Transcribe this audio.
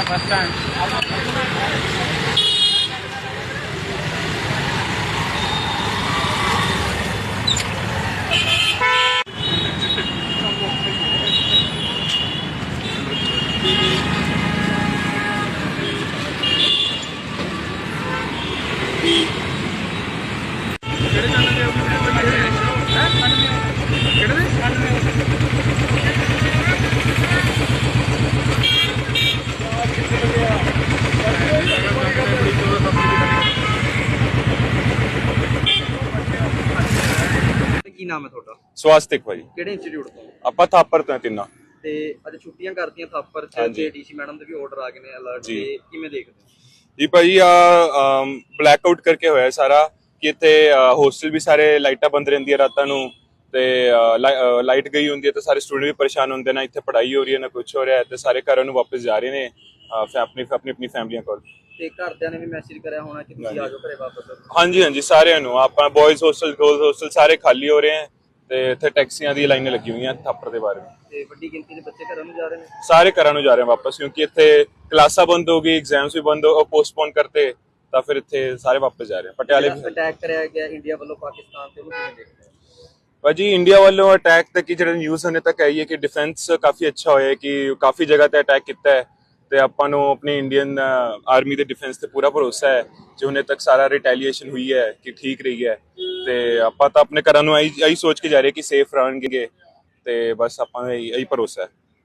ਗਿਆ bus stand ਤੇ ਕੀ ਨਾਮ ਹੈ ਤੁਹਾਡਾ? ਸਵਾਸਤਿਕ ਭਾਜੀ ਕਿਹੜੇ ਇੰਸਟੀਚਿਊਟ ਤੋਂ? ਆਪਾਂ ਥਾਪਰ ਤੋਂ ਹਾਂ ਤਿੰਨਾਂ। ਤੇ ਅੱਜ ਛੁੱਟੀਆਂ ਕਰਤੀਆਂ ਥਾਪਰ ਚ ਹਾਂਜੀ। ਤੇ ਡੀਸੀ ਮੈਡਮ ਦੇ ਵੀ ਆਰਡਰ ਆ ਗਏ ਨੇ ਅਲਰਟ ਜੀ। ਤੇ ਕਿਵੇਂ ਦੇਖਦੇ ਹੋ? ਜੀ ਭਾਜੀ ਆ ਬਲੈਕ ਆਊਟ ਕਰਕੇ ਹੋਇਆ ਹੈ ਸਾਰਾ ਕਿ ਇੱਥੇ ਹੋਸਟਲ ਵੀ ਸਾਰੇ ਲਾਈਟਾਂ ਬੰਦ ਰਹਿੰਦੀਆਂ ਰਾਤਾਂ ਨੂੰ ਤੇ ਲਾਈਟ ਗਈ ਹੁੰਦੀ ਹੈ ਤੇ ਸਾਰੇ ਸਟੂਡੈਂਟ ਵੀ ਪਰੇਸ਼ਾਨ ਹੁੰਦੇ ਨੇ ਇੱਥੇ ਪੜ੍ਹਾਈ ਹੋ ਰਹੀ ਹੈ ਨਾ ਕੁਝ ਹੋ ਰਿਹਾ ਹੈ ਤੇ ਸਾਰੇ ਘਰਾਂ ਨੂੰ ਵਾਪਸ ਜਾ ਰਹੇ ਨੇ। ਆਪਣੀ ਆਪਣੀ ਆਪਣੀ ਫੈਮਲੀਆਂ ਕੋਲ। ਤੇ ਘਰਦਿਆਂ ਨੇ ਵੀ ਮੈਸੇਜ ਕਰਿਆ ਹੋਣਾ ਕਿ ਤੁਸੀਂ ਆ ਜਾਓ ਘਰੇ ਵਾਪਸ। ਹਾਂਜੀ ਹਾਂਜੀ ਸਾਰਿਆਂ ਨੂੰ। ਆਪਾਂ ਬॉयਜ਼ ਹੋਸਟਲ ਗਰਲਸ ਹੋਸਟਲ ਸਾਰੇ ਖਾਲੀ ਹੋ ਰਹੇ ਹਨ ਤੇ ਇੱਥੇ ਟੈਕਸੀਆਂ ਦੀ ਲਾਈਨਾਂ ਲੱਗੀਆਂ ਹੋਈਆਂ ਥਾਪਰ ਦੇ ਬਾਰੇ ਤੇ ਵੱਡੀ ਗਿਣਤੀ ਦੇ ਬੱਚੇ ਘਰਾਂ ਨੂੰ ਜਾ ਰਹੇ ਨੇ? ਸਾਰੇ ਘਰਾਂ ਨੂੰ ਜਾ ਰਹੇ ਵਾਪਸ ਕਿਉਂਕਿ ਇੱਥੇ ਕਲਾਸਾਂ ਬੰਦ ਹੋ ਗਈ ਐਗਜ਼ਾਮਸ ਵੀ ਬੰਦ ਹੋ ਪੋਸਟਪੋਨ ਕਰਤੇ ਤਾਂ ਫਿਰ ਇੱਥੇ ਸਾਰੇ ਵਾਪਸ ਜਾ ਰਹੇ ਪਟਿਆਲੇ ਵੀ ਅਟੈਕ ਕਰਿਆ ਗਿਆ ਇੰਡੀਆ ਵੱਲੋਂ ਪਾਕਿਸਤਾਨ ਤੇ ਉਹਨੂੰ ਕਿਵੇਂ ਦੇਖਦੇ ਭਾਜੀ ਇੰਡੀਆ ਵੱਲੋਂ ਅਟੈਕ ਤੇ ਕੀ ਜਿਹੜੇ ਨਿਊਜ਼ ਹਨੇ ਤੱਕ ਆਈ ਹੈ ਕਿ ਡਿਫੈਂਸ ਕਾਫੀ ਅੱਛਾ ਹੋਇਆ ਕਿ ਕਾਫੀ ਜਗ੍ਹਾ ਤੇ ਅਟੈਕ ਕੀਤਾ ਹੈ। ਤੇ ਆਪਾਂ ਨੂੰ ਆਪਣੀ ਇੰਡੀਅਨ ਆਰਮੀ ਦੇ ਡਿਫੈਂਸ ਤੇ ਪੂਰਾ ਭਰੋਸਾ ਹੈ ਜੋ ਹੁਣੇ ਤੱਕ ਸਾਰਾ ਰਿਟੈਲੀਏਸ਼ਨ ਹੋਈ ਹੈ, ਕਿ ਠੀਕ ਰਹੀ ਹੈ। ਤੇ ਆਪਾਂ ਤਾਂ ਆਪਣੇ ਘਰਾਂ ਨੂੰ ਆਈ ਆਈ ਸੋਚ ਕੇ ਜਾ ਰਹੇ ਕਿ ਸੇਫ ਰਹਿਣਗੇ ਤੇ ਬਸ ਆਪਾਂ ਨੂੰ ਇਹੀ ਇਹੀ ਭਰੋਸਾ ਹੈ।